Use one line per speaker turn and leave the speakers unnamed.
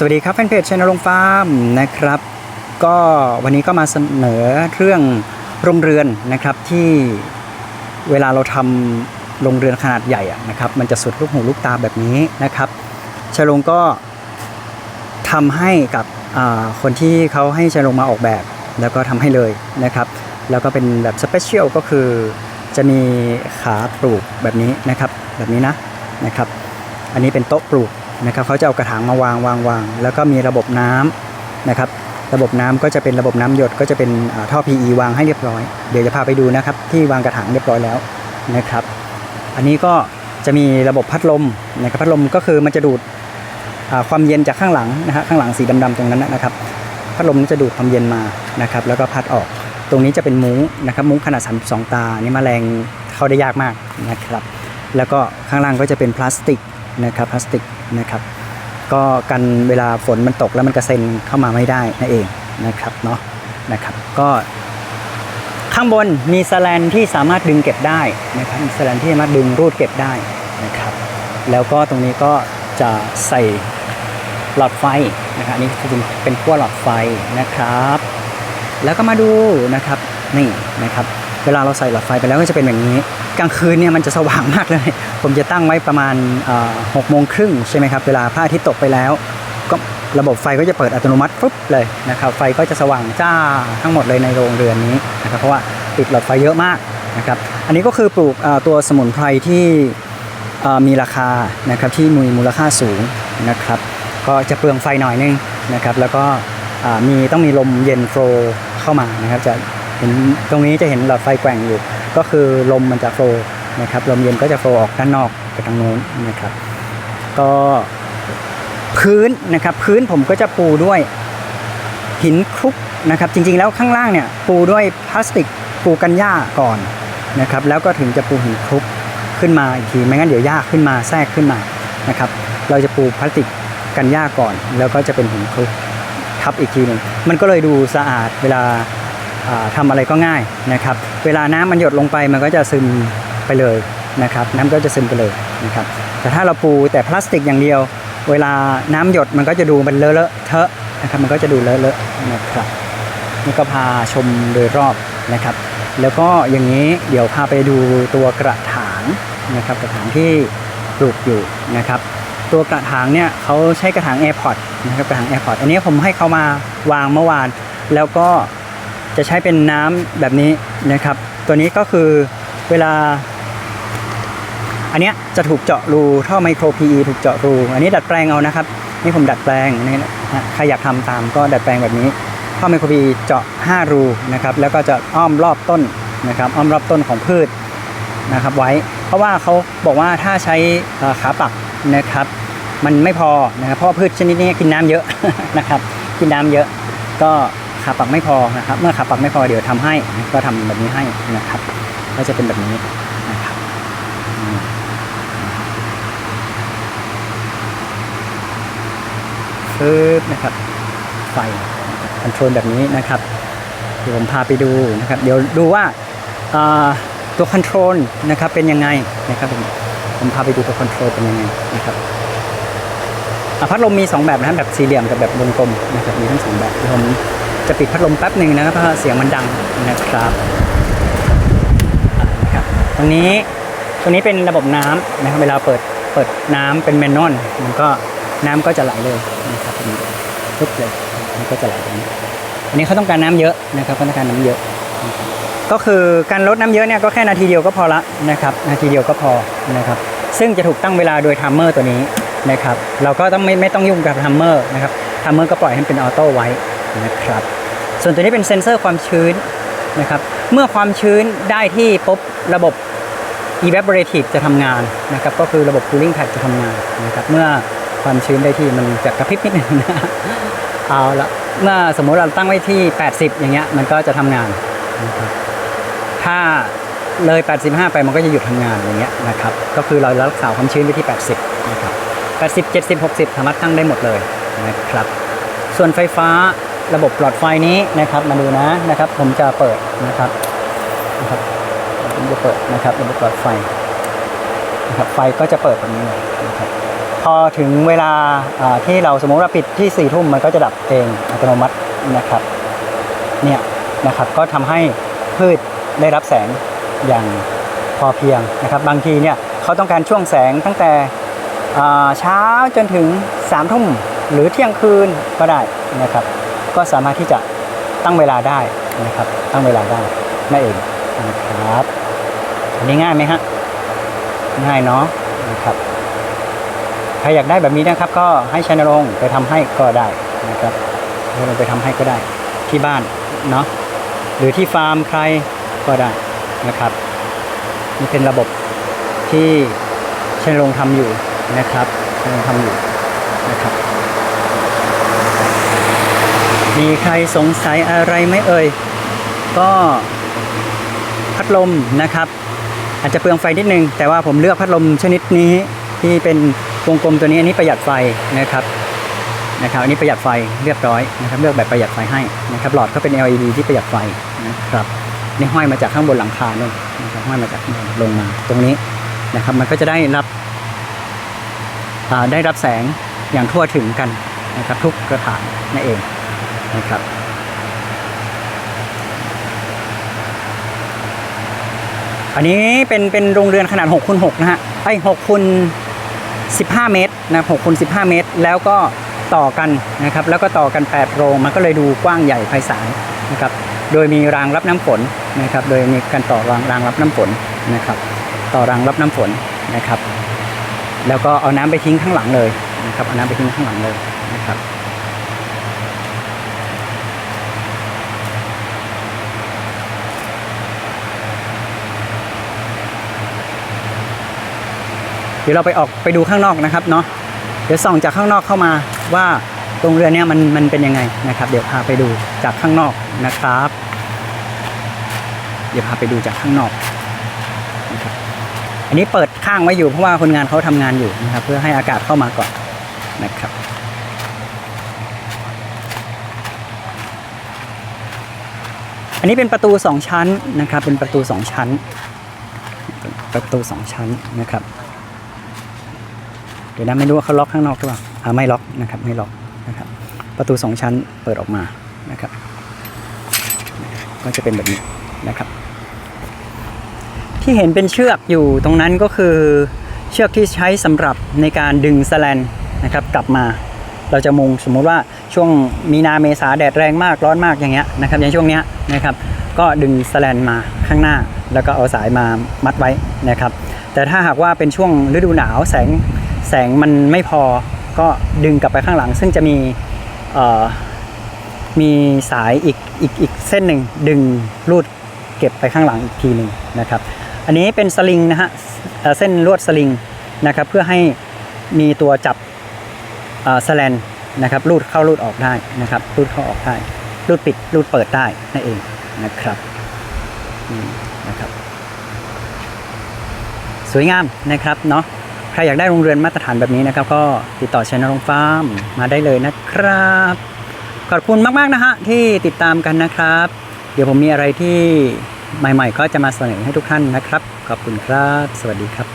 สวัสดีครับแฟนเพจชนลงฟาร์มนะครับ ก็วันนี้ก็มาเสนอเรื่องโรงเรือนนะครับที่เวลาเราทำโรงเรือนขนาดใหญ่อะนะครับมันจะสุดลูกหูลูกตาแบบนี้นะครับชลงก็ทำให้กับคนที่เขาให้ชลงมาออกแบบ แล้วก็ทำให้เลยนะครับ แล้วก็เป็นแบบสเปเชียลก็คือจะมีขาปลูกแบบนี้นะครับ แบบนี้นะนะครับ อันนี้เป็นโต๊ะปลูก นะครับเขาจะเอากระถางมาวางวางวางแล้วก็มีระบบน้ำนะครับ ระบบน้ำก็จะเป็นระบบน้ำหยดก็จะเป็นอ่าท่อ PE วางให้เรียบร้อย เดี๋ยวจะพาไปดูนะครับ ที่วางกระถางเรียบร้อยแล้วนะครับ อันนี้ก็จะมีระบบพัดลมนะครับพัดลมก็คือมันจะดูดความเย็นจากข้างหลังนะฮะข้างหลังสีดำๆตรงนั้นนะครับ พัดลมจะดูดความเย็นมานะครับ แล้วก็พัดออก ตรงนี้จะเป็นมุ้งนะครับ มุ้งขนาด32ตานี่แมลงเข้าได้ยากมากนะครับ แล้วก็ข้างล่างก็จะเป็นพลาสติก นะครับพลาสติกนะครับก็กันเวลาฝนมันตกแล้วมันกระเซ็นเข้ามาไม่ได้นั่นเองนะครับเนาะนะครับก็ข้างบนมีสแลนที่สามารถดึงเก็บได้นะครับมีสแลนที่สามารถดึงรูดเก็บได้นะครับแล้วก็ตรงนี้ก็จะใส่หลอดไฟนะครับนนี่คือเป็นขั้วหลอดไฟนะครับ แล้วก็มาดูนะครับนี่นะครับ เวลาเราใส่หลอดไฟไปแล้วก็จะเป็นแบบนี้ กลางคืนเนี่ยมันจะสว่างมากเลย ผมจะตั้งไว้ประมาณหกโมงครึ่งใช่ไหมครับ เวลาพระอาทิตย์ตกไปแล้ว ก็ระบบไฟก็จะเปิดอัตโนมัติปุ๊บเลยนะครับ ไฟก็จะสว่างจ้าทั้งหมดเลยในโรงเรือนนี้นะครับ เพราะว่าติดหลอดไฟเยอะมากนะครับ อันนี้ก็คือปลูกตัวสมุนไพรที่มีราคานะครับที่มีมูลค่าสูงนะครับ ก็จะเปลืองไฟหน่อยนึงนะครับ แล้วก็มีต้องมีลมเย็นโฟลเข้ามานะครับจะ เห็นตรงนี้จะเห็นหลอดไฟแกว่งอยู่ ก็คือลมมันจะโฟล์นะครับลมเย็นก็จะโฟล์ออกด้านนอกไปทางโน้นนะครับ ก็พื้นนะครับพื้นผมก็จะปูด้วยหินคลุกนะครับจริงๆแล้วข้างล่างเนี่ยปูด้วยพลาสติกปูกันหญ้าก่อนนะครับแล้วก็ถึงจะปูหินคลุกขึ้นมาอีกทีไม่งั้นเดี๋ยวหญ้าขึ้นมาแทรกขึ้นมานะครับเราจะปูพลาสติกกันหญ้าก่อน แล้วก็จะเป็นหินคลุกทับอีกทีหนึ่งมันก็เลยดูสะอาดเวลา อ่าทำอะไรก็ง่ายนะครับ เวลาน้ำมันหยดลงไปมันก็จะซึมไปเลยนะครับ น้ำก็จะซึมไปเลยนะครับ แต่ถ้าเราปูแต่พลาสติกอย่างเดียว เวลาน้ำหยดมันก็จะดูมันเลอะเลอะเทอะนะครับมันก็จะดูเลอะเลอะนะครับนี่ก็พาชมโดยรอบนะครับ แล้วก็อย่างนี้เดี๋ยวพาไปดูตัวกระถางนะครับกระถางที่ปลูกอยู่นะครับตัวกระถางเนี่ยเขาใช้กระถาง AirPod นะครับกระถาง AirPod อันนี้ผมให้เขามาวางเมื่อวาน แล้วก็ จะใช้เป็นน้ำแบบนี้นะครับ ตัวนี้ก็คือเวลา อันเนี้ยจะถูกเจาะรูท่อไมโคร PE ถูกเจาะรู อันนี้ดัดแปลงเอานะครับ นี่ผมดัดแปลงนี่นะฮะใครอยากทำตามก็ดัดแปลงแบบนี้ท่อไมโคร PE เจาะ 5 รูนะครับ แล้วก็จะอ้อมรอบต้นนะครับอ้อมรอบต้นของพืชนะครับไว้ เพราะว่าเขาบอกว่าถ้าใช้ขาปักนะครับ มันไม่พอนะครับเพราะพืชชนิดนี้กินน้ำเยอะนะครับ กินน้ำเยอะก็ ขาปักไม่พอนะครับ เมื่อขาปักไม่พอเดี๋ยวทำให้ก็ทำแบบนี้ให้นะครับ ก็จะเป็นแบบนี้นะครับปึ๊บนะครับไฟคอนโทรลแบบนี้นะครับเดี๋ยวผมพาไปดูนะครับ เดี๋ยวดูว่าาตัวคอนโทรลนะครับเป็นยังไงนะครับผมผมพาไปดูตัวคอนโทรลเป็นยังไงนะครับอะพัดลมมี 2 แบบนะครับแบบสี่เหลี่ยมกับแบบวงกลมนะครับมีทั้งสองแบบเดี๋ยวผม จะปิดพัดลมแป๊บหนึ่งนะครับเพราะเสียงมันดังนะครับครับตรงนี้ตรงนี้เป็นระบบน้ำนะครับเวลาเปิดเปิดน้ำเป็นแมนนวลมันก็น้ำก็จะไหลเลยนะครับตรงนี้ปุ๊บเลยมันก็จะไหลตรงนี้อันนี้เขาต้องการน้ำเยอะนะครับเขาต้องการน้ำเยอะ ก็คือการลดน้ำเยอะเนี่ยก็แค่นาทีเดียวก็พอละนะครับ นาทีเดียวก็พอนะครับ ซึ่งจะถูกตั้งเวลาโดยทัมเมอร์ตัวนี้นะครับ เราก็ต้องไม่ไม่ต้องยุ่งกับทัมเมอร์นะครับทัมเมอร์ก็ปล่อยให้มันเป็นออโต้ไว้นะครับ ส่วนตัวนี้เป็นเซ็นเซอร์ความชื้นนะครับ เมื่อความชื้นได้ที่ปุ๊บระบบ evaporative จะทำงานนะครับ ก็คือระบบ cooling pad จะทำงานนะครับ เมื่อความชื้นได้ที่มันจะกระพริบนิดนึงนะเอาละเมื่อสมมุติเราตั้งไว้ที่ 80 อย่างเงี้ยมันก็จะทำงานนะครับถ้าเลย 85 ไปมันก็จะหยุดทำงานอย่างเงี้ยนะครับ ก็คือเรารักษาความชื้นไว้ที่ 80 นะครับ 80 70 60 สามารถตั้งได้หมดเลยนะครับ ส่วนไฟฟ้า ระบบหลอดไฟนี้นะครับมาดูนะนะครับ ผมจะเปิดนะครับนะครับผมจะเปิดนะครับระบบหลอดไฟนะครับไฟก็จะเปิดแบบนี้เลยนะครับพอถึงเวลาที่เราสมมติว่าปิดที่สี่ทุ่มมันก็จะดับเองอัตโนมัตินะครับเนี่ยนะครับก็ทำให้พืชได้รับแสงอย่างพอเพียงนะครับ บางทีเนี่ยเขาต้องการช่วงแสงตั้งแต่เช้าจนถึง3ามทุ่มหรือเที่ยงคืนก็ได้นะครับ ก็สามารถที่จะตั้งเวลาได้นะครับ ตั้งเวลาได้นั่นเองนะครับอันนี้ง่ายไหมฮะง่ายเนาะนะครับใครอยากได้แบบนี้นะครับ ก็ให้ชัยนรงไปทำให้ก็ได้นะครับให้เราไปทำให้ก็ได้ที่บ้านเนาะหรือที่ฟาร์มใครก็ได้นะครับนี่เป็นระบบที่ชัยนรงค์ทำอยู่นะครับชัยนรงทำอยู่นะครับ มีใครสงสัยอะไรไหมเอ่ย ก็พัดลมนะครับ อาจจะเปลืองไฟนิดนึง แต่ว่าผมเลือกพัดลมชนิดนี้ที่เป็นวงกลมตัวนี้อันนี้ประหยัดไฟนะครับนะครับ อันนี้ประหยัดไฟเรียบร้อยนะครับ เลือกแบบประหยัดไฟให้นะครับ หลอดก็เป็น LED ที่ประหยัดไฟนะครับนี่ห้อยมาจากข้างบนหลังคาเนี่ยนะครับห้อยมาจากลงมาตรงนี้นะครับ มันก็จะได้รับอ่าได้รับแสงอย่างทั่วถึงกันนะครับทุกกระถางนั่นเอง นะครับ อันนี้เป็นเป็นโรงเรือนขนาด6คูณ6นะฮะไอ้6คูณ15 เมตรนะ6คูณ15 เมตร แล้วก็ต่อกันนะครับ แล้วก็ต่อกัน 8 โรง มันก็เลยดูกว้างใหญ่ไพศาลนะครับ โดยมีรางรับน้ำฝนนะครับ โดยมีการต่อรางรางรับน้ำฝนนะครับ ต่อรางรับน้ำฝนนะครับ แล้วก็เอาน้ำไปทิ้งข้างหลังเลยนะครับ เอาน้ำไปทิ้งข้างหลังเลยนะครับ ดี๋ยวเราไปออกไปดูข้างนอกนะครับเนาะเดี๋ยวส่องจากข้างนอกเข้ามาว่าโรงเรือนเนี้ยมันมันเป็นยังไงนะครับ เดี๋ยวพาไปดูจากข้างนอกนะครับ เดี๋ยวพาไปดูจากข้างนอกนะครับอันนี้เปิดข้างไว้อยู่เพราะว่าคนงานเขาทำงานอยู่นะครับ เพื่อให้อากาศเข้ามาก่อนนะครับอันนี้เป็นประตูสองชั้นนะครับ เป็นประตูสองชั้น ประตูสองชั้นนะครับ ดี๋ยวนะไม่รู้ว่าเขาล็อกข้างนอกหรือเปล่าอ่าไม่ล็อกนะครับไม่ล็อกนะครับ ประตูสองชั้นเปิดออกมานะครับ ก็จะเป็นแบบนี้นะครับ ที่เห็นเป็นเชือกอยู่ตรงนั้นก็คือเชือกที่ใช้สำหรับในการดึงแสแลนนะครับกลับมาเราจะมุงสมมุติว่าช่วงมีนาเมษาแดดแรงมากร้อนมากอย่างเงี้ยนะครับอย่างช่วงเนี้ยนะครับ ก็ดึงสแลนมาข้างหน้า แล้วก็เอาสายมามัดไว้นะครับ แต่ถ้าหากว่าเป็นช่วงฤดูหนาวแสง แสงมันไม่พอก็ดึงกลับไปข้างหลัง ซึ่งจะมีมีสายอีกอีกอีกเส้นหนึ่งดึงรูดเก็บไปข้างหลังอีกทีหนึ่งนะครับ อันนี้เป็นสลิงนะฮะเส้นลวดสลิงนะครับเพื่อให้มีตัวจับสแลนนะครับรูดเข้ารูดออกได้นะครับรูดเข้าออกได้รูดปิดรูดเปิดได้นั่นเองนะครับนะครับ สวยงามนะครับเนาะ รอยากได้โรงเรือนมาตรฐานแบบนี้นะครับ ก็ติดต่อชนรงฟาร์มมาได้เลยนะครับ ขอบคุณมาก ๆ นะฮะที่ติดตามกันนะครับ เดี๋ยวผมมีอะไรที่ใหม่ ๆ ก็จะมาเสนอให้ทุกท่านนะครับ ขอบคุณครับ สวัสดีครับ